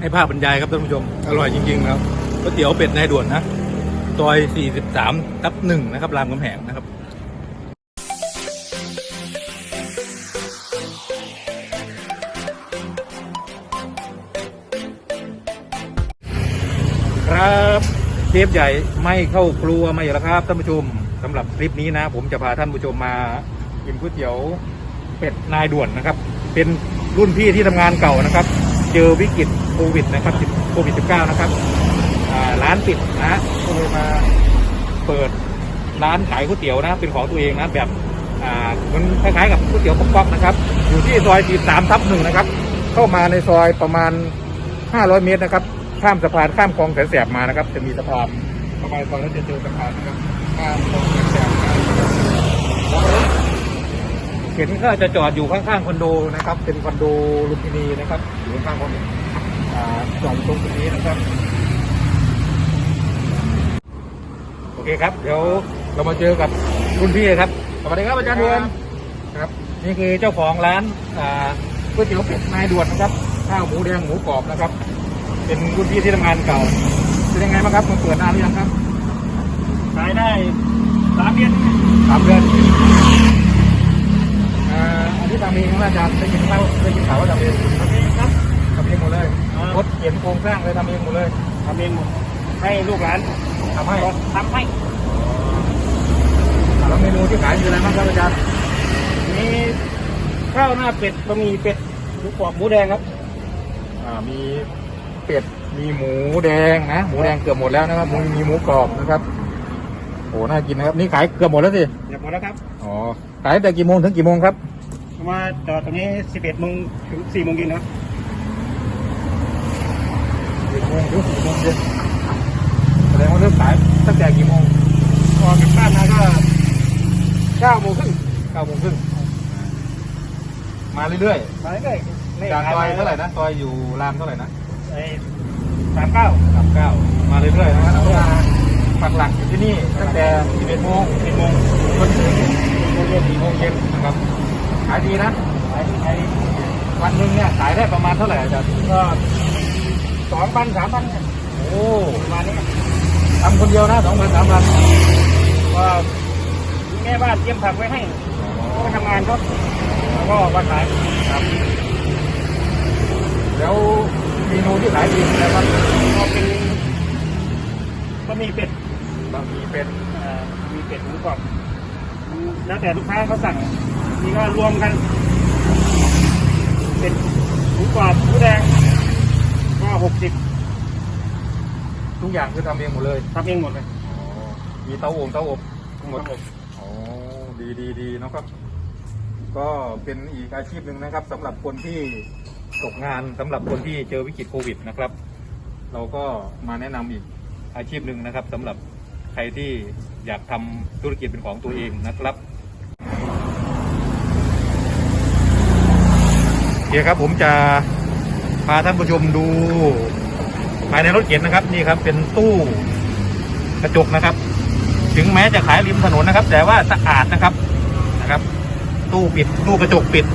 ให้ภาพบรรยายครับท่านผู้ชม อร่อยจริงๆครับก๋วยเตี๋ยวเป็ดนายด่วนนะซอย 43 ทับหนึ่งนะครับรามคำแหงนะครับครับเชฟใหญ่ไม่เข้าครัวมาอยู่แล้วครับท่านผู้ชมสำหรับคลิปนี้นะ ผมจะพาท่านผู้ชมมากินก๋วยเตี๋ยวเป็ดนายด่วนนะครับ เป็นรุ่นพี่ที่ทำงานเก่านะครับ เจอวิกฤตโควิดนะครับโควิด -19 นะครับร้านปิดนะก็เลยมาเปิดร้านขายก๋วยเตี๋ยวนะเป็นของตัวเองนะแบบเหมันคล้ายๆกับก๋วยเตี๋ยวป๊อกๆนะครับ อยู่ที่ซอย43ทับหนึ่งนะครับ เข้ามาในซอยประมาณ 500 เมตรนะครับ ข้ามสะพานข้ามคลองแสนแสบมานะครับ จะมีสะพานเข้ามาในซอยแล้วจะเจอสะพานนะครับข้ามคลองแสนแสบ เห็นก็จะจอดอยู่ข้างๆคอนโดนะครับ เป็นคอนโดลุมพินีนะครับอยู่ข้างๆคอนโดอ่าจอดอยู่ตรงจุดนี้นะครับ โอเคครับ เดี๋ยวเรามาเจอกับคุณพี่ครับสวัสดีครับอาจารย์ดวนครับ นี่คือเจ้าของร้านอ่าก๋วยเตี๋ยวเป็ดนายด่วนนะครับข้าวหมูแดงหมูกรอบนะครับ เป็นรุ่นพี่ที่ทำงานเก่าเป็นยังไงบ้างครับมาเปิดนานหรือยังครับขายได้สามเดือนสามเดือน อ่าอันนี้ทำเองนะอาจารย์ได้ยินข่าวได้ยินข่าวว่าทำเองทำเองครับทำเองหมดเลยอ่ารถเขียนโครงสร้างเลยทำเองหมดเลยทำเองหมดให้ลูกหลานทำให้ก็ทำให้แล้วเมนูที่ขายคืออะไรบ้างครับอาจารย์มีข้าวหน้าเป็ดบะหมี่เป็ดหมูกรอบหมูแดงครับอ่ามีเป็ดมีหมูแดงนะหมูแดงเกือบหมดแล้วนะครับมีมีหมูกรอบนะครับโอ้น่ากินนะครับ นี่ขายเกือบหมดแล้วสิเดี๋ยวหมดแล้วครับ อ๋อ ขายตั้งแต่กี่โมงถึงกี่โมงครับมาจอดตรงนี้สิบเอ็ดโมงถึงสี่โมงเย็นนะครับกี่โมงถึงสี่โมงเย็นแสดงว่าเริ่มขายตั้งแต่กี่โมงออกจากบ้านมาก็เก้าโมงครึ่งเก้าโมงครึ่งมาเรื่อยมาเรื่อยๆๆจากซอยเท่าไหร่นะซอยอยู่รามเท่าไหร่นะไอ้สามเก้าสามเก้ามาเรื่อยๆนะครับแล้วมาปักหลักอยู่ที่นี่ตั้งแต่สิบเอ็ดโมงสิบโมงจนถึงโม งเย็นสี่โมงเย็นนะครับขายดีนะขายขายวันหนึ่งเนี่ยขายได้ประมาณเท่าไหร่อาจารย์ก็สองพันสามพันโอ้ประมาณนี้ครับทำคนเดียวนะสองพันสามพันก็แม่บ้านเตรียมผักไว้ให้ก็ไปทำงานก็แล้วก็มาขายครับแล้วเมนูที่ขายดีอะไรบ้างก็เป็นก็มีเป็ดบะหมี่เป็นเอ่อมีเป็ดหมูกรอบ แล้วแต่ลูกค้าเขาสั่งนี่ก็รวมกัน เป็ดหมูกรอบหมูแดงก็หกสิบทุกอย่างคือทำเองหมดเลยทำเองหมดเลยมีเตาอบเตาอบทั้งหมดครับผมอ๋อดีดีดีนะครับ ก็เป็นอีกอาชีพหนึ่งนะครับสำหรับคนที่ตกงานสำหรับคนที่เจอวิกฤตโควิดนะครับ เราก็มาแนะนำอีกอาชีพหนึ่งนะครับสำหรับใครที่ อยากทำธุรกิจเป็นของตัวเองนะครับโอเคครับผมจะพาท่านผู้ชมดู ภายในรถเข็นนะครับ นี่ครับ เป็นตู้กระจกนะครับ ถึงแม้จะขายริมถนนนะครับ แต่ว่าสะอาดนะครับนะครับ ตู้ปิดตู้กระจกปิด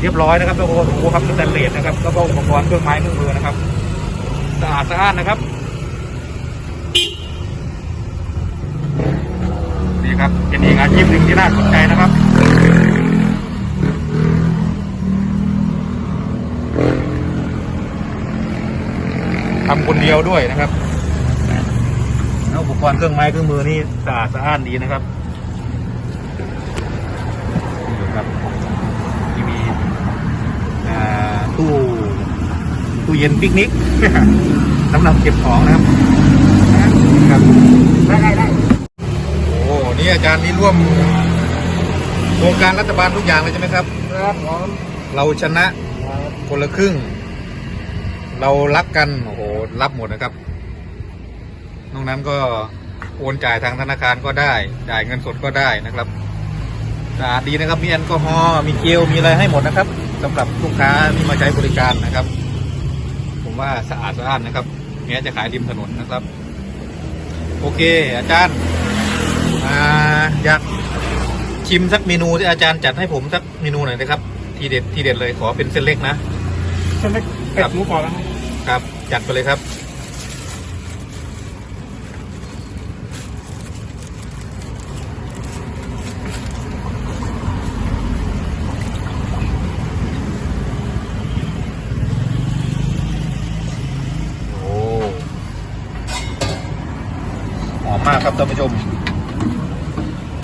เรียบร้อยนะครับแล้วก็ถูครับสแตนเลสนะครับแล้วก็อุปกรณ์เครื่องไม้เครื่องมือนะครับสะอาดสะอาดนะครับ ครับเป็นอีกอาชีพหนึ่งที่น่าสนใจนะครับทำคนเดียวด้วยนะครับแล้วอุปกรณ์เครื่องไม้เครื่องมือนี่สะอาดสะอ้านดีนะครับนี่ครับที่มีตู้ตู้เย็นปิกนิกสำหรับเก็บของนะครับครับได้ได้ได้ อ้นี่อาจารย์นี่ร่วมโครงการรัฐบาลทุกอย่างเลยใช่ไหมครับ ครับผมเราชนะคนละครึ่ง เรารักกันโอ้โหรับหมดนะครับนอกนั้นก็โอนจ่ายทางธนาคารก็ได้ จ่ายเงินสดก็ได้นะครับสะอาดดีนะครับ มีแอลกอฮอล์มีเจลมีอะไรให้หมดนะครับสำหรับลูกค้าที่มาใช้บริการนะครับ ผมว่าสะอาดสะอ้านนะครับแม้จะขายริมถนนนะครับ โอเค อาจารย์อ่า อยากชิมสักเมนูที่อาจารย์จัดให้ผมสักเมนูหน่อยนะครับ ทีเด็ดทีเด็ดเลยขอเป็นเส้นเล็กนะเส้นเล็กเป็ดหมูกรอบนะเครับ จัดไปเลยครับโอ้หอมมากครับท่านผู้ชม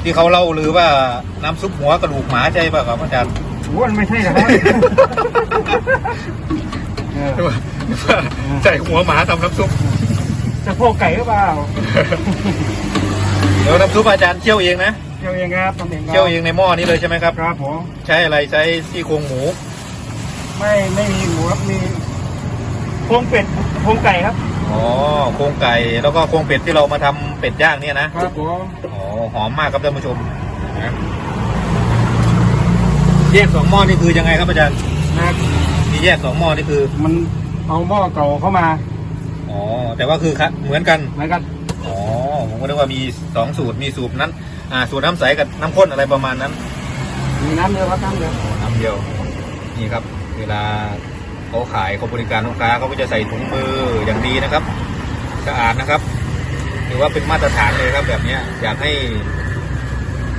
ที่เขาเล่าลือว่าน้ำซุปหัวกระดูกหมาใจป่ะครับอาจารย์อ้วนไม่ใช่นะครับ เออใส่หัวหมาทำน้ำซุปจะโพกไก่หรือเปล่าเดี๋ยวน้ำซุปอาจารย์เคี่ยวเองนะเที่ยวเองครับทำเองครับเคี่ยวเองในหม้อนี้เลยใช่ไหมครับ ครับผมใช้อะไรใช้ซี่โครงหมู ไม่ไม่มีหมูครับมีโครงเป็ดโครงไก่ครับ อ๋อโครงไก่แล้วก็โครงเป็ดที่เรามาทำเป็ดย่างเนี่ยนะ ครับผมอ๋อหอมมากครับท่านผู้ชมนะแยกสองหม้อนี่คือยังไงครับอาจารย์นะครับที่แยกสองหม้อนี่คือมันเอาหม้อเก่าเข้ามาอ๋อแต่ว่าคือครับเหมือนกันเหมือนกันอ๋อผมก็นึกว่ามีสองสูตรมีสูตรนั้นอ่าสูตรน้ำใสกับน้ำข้นอะไรประมาณนั้นมีน้ำเดียวครับน้ำเดียว น้ำเดียวนี่ครับ เวลา เขาขายเขาบริการลูกค้าเขาก็จะใส่ถุงมืออย่างดีนะครับสะอาดนะครับถือว่าเป็นมาตรฐานเลยครับแบบเนี้ยอยากให้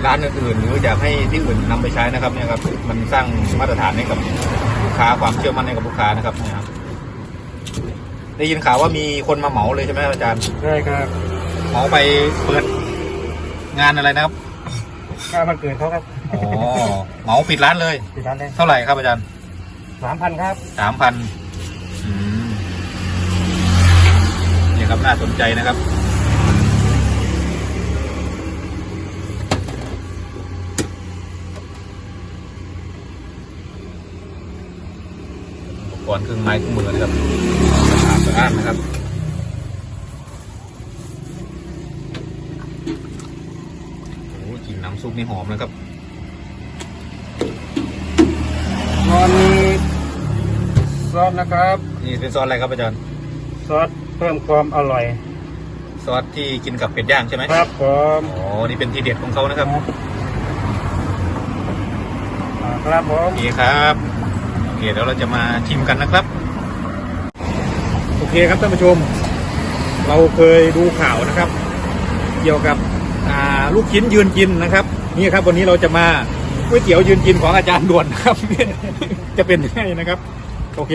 ร้านอื่นๆหรืออยากให้ที่อื่นนำไปใช้นะครับเนี่ยครับมันสร้างมาตรฐานให้กับลูกค้าความเชื่อมั่นให้กับลูกค้านะครับเนี่ยครับได้ยินข่าวว่ามีคนมาเหมาเลยใช่ไหมครับอาจารย์ใช่ครับเหมาไปเปิดงานอะไรนะครับค่ามันเกิดเขาครับอ๋อเหมาปิดร้านเลยปิดร้านได้เท่าไหร่ครับอาจารย์ สามพันครับ สามพันนี่ครับน่าสนใจนะครับ อุปกรณ์เครื่องไม้เครื่องมือนะครับสะอาดสะอานนะครับโอ้กลิ่นน้ำซุปนี่หอมนะครับ ตอนนี้ซ อสนะครับ นี่เป็นซอสอะไรครับอาจารย์ซอสเพิ่มความอร่อย ซอสที่กินกับเป็ดย่างใช่ไหมครับผมอ๋อนี่เป็นทีเด็ดของเขานะครับอ่าครับผโอมเคครับโอเคเดี๋ยวเราจะมาชิมกันนะครับ โอเคครับท่านผู้ชม เราเคยดูข่าวนะครับ เกี่ยวกับอ่าลูกชิ้นยืนกินนะครับ นี่ครับวันนี้เราจะมาก๋วยเตี๋ยวยืนกินของอาจารย์ด่วนนะครับ จะเป็นยังไงนะครับ โอเค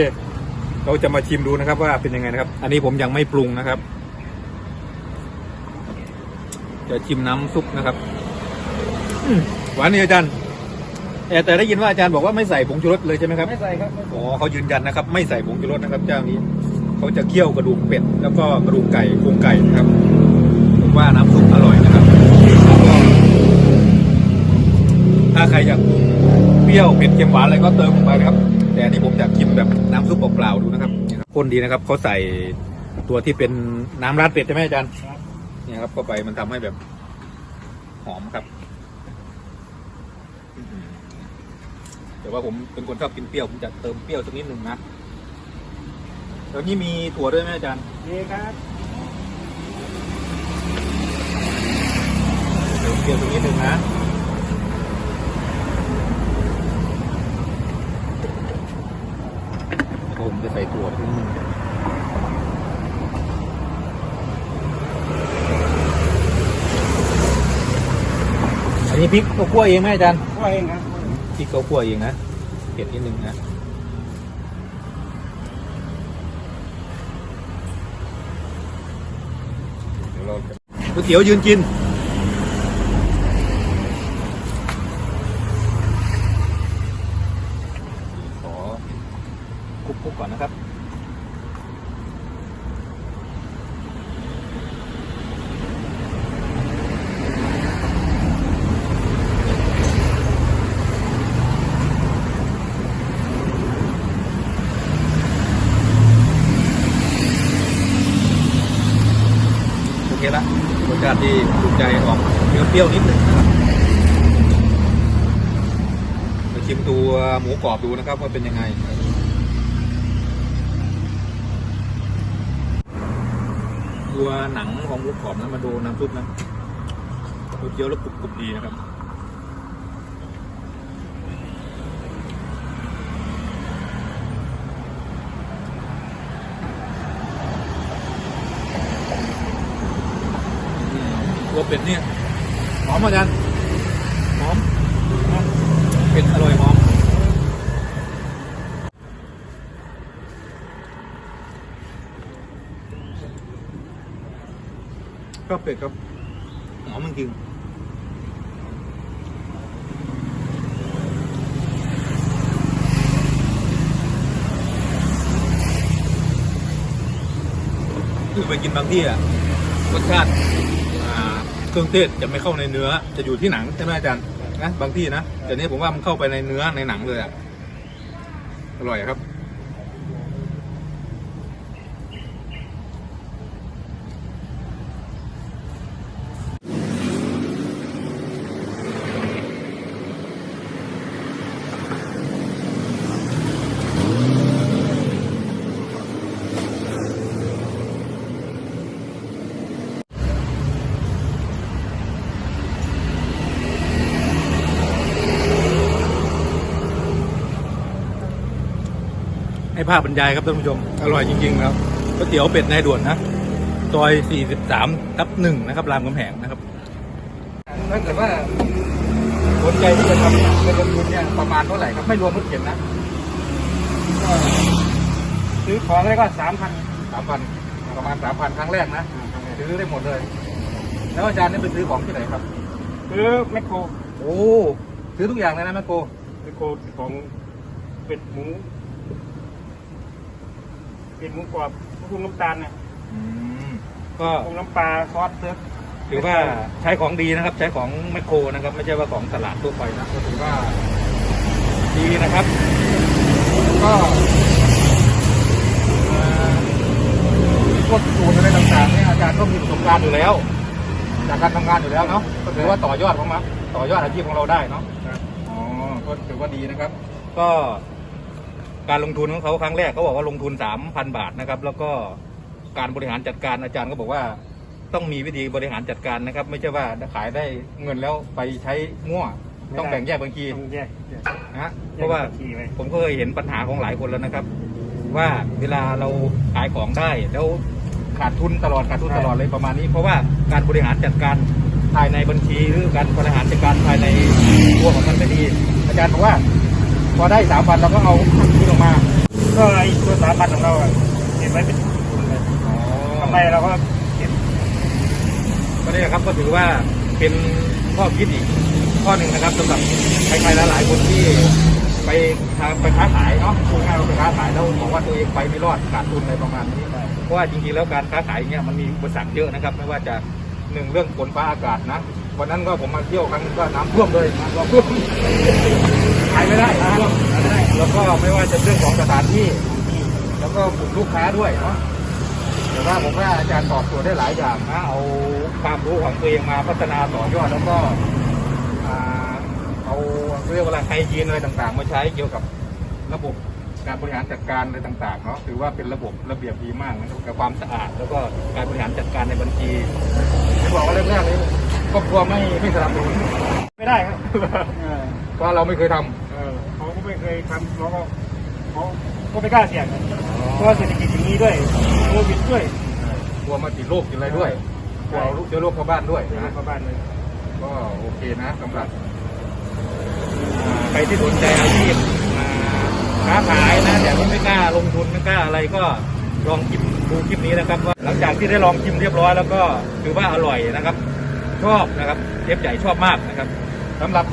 เราจะมาชิมดูนะครับ ว่าเป็นยังไงนะครับ อันนี้ผมยังไม่ปรุงนะครับ จะชิมน้ำซุปนะครับอืมหวานนี่อาจารย์แต่แต่ได้ยินว่าอาจารย์บอกว่าไม่ใส่ผงชูรสเลยใช่ไหมครับไม่ใส่ครับอ๋อเขายืนยันนะครับ ไม่ใส่ผงชูรสนะครับ เจ้านี้เขาจะเคี่ยวกระดูกเป็ดแล้วก็กระดูกไก่โครงไก่นะครับผมว่าน้ำซุปอร่อยนะครับแล้วก็ถ้าใครอยากปรุงเปรี้ยวเผ็ดเค็มหวานอะไรก็เติมลงไปนะครับ แต่อันนี้ผมอยากชิมแบบน้ำซุปเปล่าๆดูนะครับนี่ครับคนดีนะครับเขาใส่ตัวที่เป็นน้ำราดเป็ดใช่ไหมอาจารย์ครับเนี่ยครับเข้าไปมันทำให้แบบหอมครับ แต่ว่าผมเป็นคนชอบกินเปรี้ยวผมจะเติมเปรี้ยวสักนิดหนึ่งนะแล้วนี่มีถั่วด้วยไหมอาจารย์นี่ครับเติมเปรี้ยวสักนิดหนึ่งนะแล้ว ผมจะใส่ถั่วนิดนึงอันนี้พริกเขาคั่วเองไหมอาจารย์ว่าเองครับพริกเขาคั่วเองนะเผ็ดนิดนึงนะเดี๋ยวเราจะก๋วยเตี๋ยวยืนกิน ขอคลุกๆก่อนนะครับ โอเคละรส ชาติที่ถูกใจออกเปรี้ยวๆนิดนึงนะครับไปชิมตัวหมูกรอบดูนะครับว่าเป็นยังไงตัวหนังของหมูกรอบนะมาดูน้ำซุปนะเคี้ยวแล้วกรุบๆดีนะครับ เป็ดเนี่ยหอมอาจารย์หอมเป็ดอร่อยหอมก็เป็ดครับหอมจริงคือไปกินบางที่อะรสชาติ เครื่องเทศจะไม่เข้าในเนื้อ จะอยู่ที่หนังใช่ไหมอาจารย์นะบางที่นะแต่นี้ผมว่ามันเข้าไปในเนื้อในหนังเลยอะอร่อยครับ ภาพบรรยายครับท่านผู้ชม อร่อยจริงๆครับก๋วยเตี๋ยวเป็ดนายด่วนนะซอย 43 ทับหนึ่งนะครับรามคำแหงนะครับถ้าเกิดว่าสนใจที่จะทำเป็นลงทุนเนี่ยประมาณเท่าไหร่ครับ ไม่รวมรถเข็นนะซื้อของแล้วก็สามพันสามพันประมาณสามพันครั้งแรกนะซื้อได้หมดเลย แล้วอาจารย์นี่ไปซื้อของที่ไหนครับซื้อแมคโครโอ้ซื้อทุกอย่างเลยนะแม่โกแมคโครของเป็ดหมู เป็ดหมูกรอบปรุงน้ำตาลเนี่ยอืมก็ปรุงน้ำปลาซอสเติร์ฟถือว่าใช้ของดีนะครับ ใช้ของแมคโครนะครับ ไม่ใช่ว่าของตลาดทั่วไปนะก็ถือว่า ดีนะครับ ก็เอ่อพวกสูตรอะไรต่างๆเนี่ยอาจารย์ก็มีประสบการณ์อยู่แล้ว จากการทำงานอยู่แล้วเนาะก็ถือว่าต่อยอดของมาต่อยอดอาชีพของเราได้เนาะครับอ๋อก็ถือว่าดีนะครับ ก็ การลงทุนของเขาครั้งแรกเขาบอกว่าลงทุนสามพันบาทนะครับ แล้วก็การบริหารจัดการอาจารย์ก็บอกว่า ต้องมีวิธีบริหารจัดการนะครับ ไม่ใช่ว่าขายได้เงินแล้วไปใช้มั่วต้องแบ่งแยกบัญชีต้องแยกแยก นะฮะเพราะว่าแยกบัญชีไว้ ผมก็เคยเห็นปัญหาของหลายคนแล้วนะครับ ว่าเวลาเราขายของได้แล้วขาดทุนตลอดขาดทุนตลอดเลยประมาณนี้ เพราะว่าการบริหารจัดการภายในบัญชีหรือการบริหารจัดการภายในตัวของมันไม่ดี อาจารย์บอกว่า พอได้สามพันเราก็เอาขึ้นออกมา ก็ไอ้ตัวสามพันของเราอะเก็บไว้เป็นทุนเลยกำไรเราก็เก็บก็นี่ครับก็ถือว่าเป็นข้อคิดอีกข้อหนึ่งนะครับสำหรับใครๆหลายๆคนที่ไปทางไปค้าขายเนาะพูดง่ายๆว่าไปค้าขายแล้วบอกว่าตัวเองไปไม่รอดขาดทุนอะไรประมาณนี้เพราะว่าจริงๆแล้วการค้าขายเนี่ยมันมีอุปสรรคเยอะนะครับ ไม่ว่าจะหนึ่งเรื่องฝนฟ้าอากาศนะวันนั้นก็ผมมาเที่ยวครั้งก็น้ำท่วมเลยน้ำท่วม ขายไม่ได้น้ำท่วมขายไม่ได้แล้วก็ไม่ว่าจะเรื่องของสถานที่ แล้วก็กลุ่มลูกค้าด้วยเนาะแต่ว่าผมว่าอาจารย์ตอบโจทย์ได้หลายอย่างนะเอาความรู้ของตัวเองมาพัฒนาต่อยอดแล้วก็เอาเรียกว่าไรไฮยีนอะไรต่างๆ มาใช้เกี่ยวกับระบบการบริหารจัดการอะไรต่างๆเนาะถือว่าเป็นระบบระเบียบดีมากนะครับกับความสะอาด แล้วก็การบริหารจัดการในบัญชีที่บอกว่าแรกๆนี้ครอบครัวไม่ไม่สนับสนุนไม่ได้ครับเพราะเราไม่เคยทำเออเขา เคยทำเขาก็เขาก็ไม่กล้าเสี่ยงเพราะว่าเศรษฐกิจอย่างนี้ด้วยโควิดด้วยกลัวมาติดโรคติดอะไรด้วยกลัวเอาลูกเชื้อโรคเข้าบ้านด้วยเดี๋ยวนะเข้าบ้านเลยก็โอเคนะสำหรับอ่าใครที่สนใจอาชีพอ่าค้าขายนะแต่ว่าไม่กล้าลงทุนไม่กล้าอะไรก็ลองชิมดูคลิปนี้นะครับว่าหลังจากที่ได้ลองชิมเรียบร้อยแล้วก็ถือว่าอร่อยนะครับ ชอบนะครับเชฟใหญ่ชอบมากนะครับ สำหรับ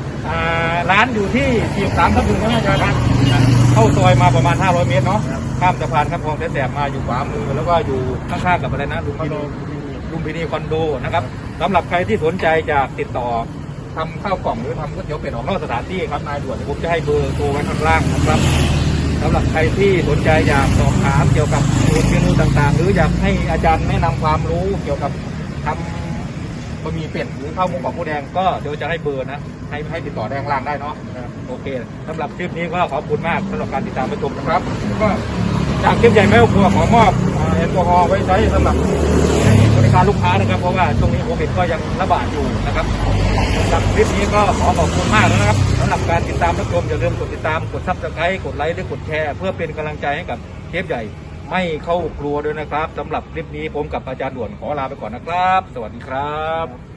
ร้านอยู่ที่สี่สามทับหนึ่งนะอาจารย์นะเข้าซอยมาประมาณ 500 เมตรเนาะข้ามสะพานข้ามคลองแสบมาอยู่ขวามือ แล้วก็อยู่ข้างๆกับอะไรนะลุงคอนพินีลุมพินีคอนโดนะครับสำหรับใครที่สนใจจะติดต่อทำข้าวกล่องหรือทำก๋วยเตี๋ยวเป็ดออกนอกสถานที่ครับนายด่วนผมจะให้เบอร์โทรไว้ข้างล่างนะครับสำหรับใครที่สนใจอยากสอบถามเกี่ยวกับเมนูต่างๆ หรืออยากให้อาจารย์แนะนำความรู้เกี่ยวกับทำ บะหมี่เป็ดหรือข้าวหมูกรอบหมูแดงก็เดี๋ยวจะให้เบอร์นะ ให้ให้ติดต่อได้ข้างล่างได้เนาะโอเคสำหรับคลิปนี้ก็ขอบคุณมากสำหรับการติดตามรับชมนะครับก็จากคลิปใหญ่แม่ครัวขอมอบอ่าแอลกอฮอล์ไว้ใช้สำหรับบริการลูกค้านะครับ เพราะว่าช่วงนี้โควิดก็ยังระบาดอยู่นะครับสำหรับคลิปนี้ก็ขอขอบคุณมากนะครับสำหรับการติดตามรับชมอย่าลืมกดติดตามกดซับสไครต์กดไลค์และกดแชร์เพื่อเป็นกำลังใจให้กับเชฟใหญ่ ไม่เข้าครัวด้วยนะครับสำหรับคลิปนี้ผมกับอาจารย์ด่วนขอลาไปก่อนนะครับ สวัสดีครับ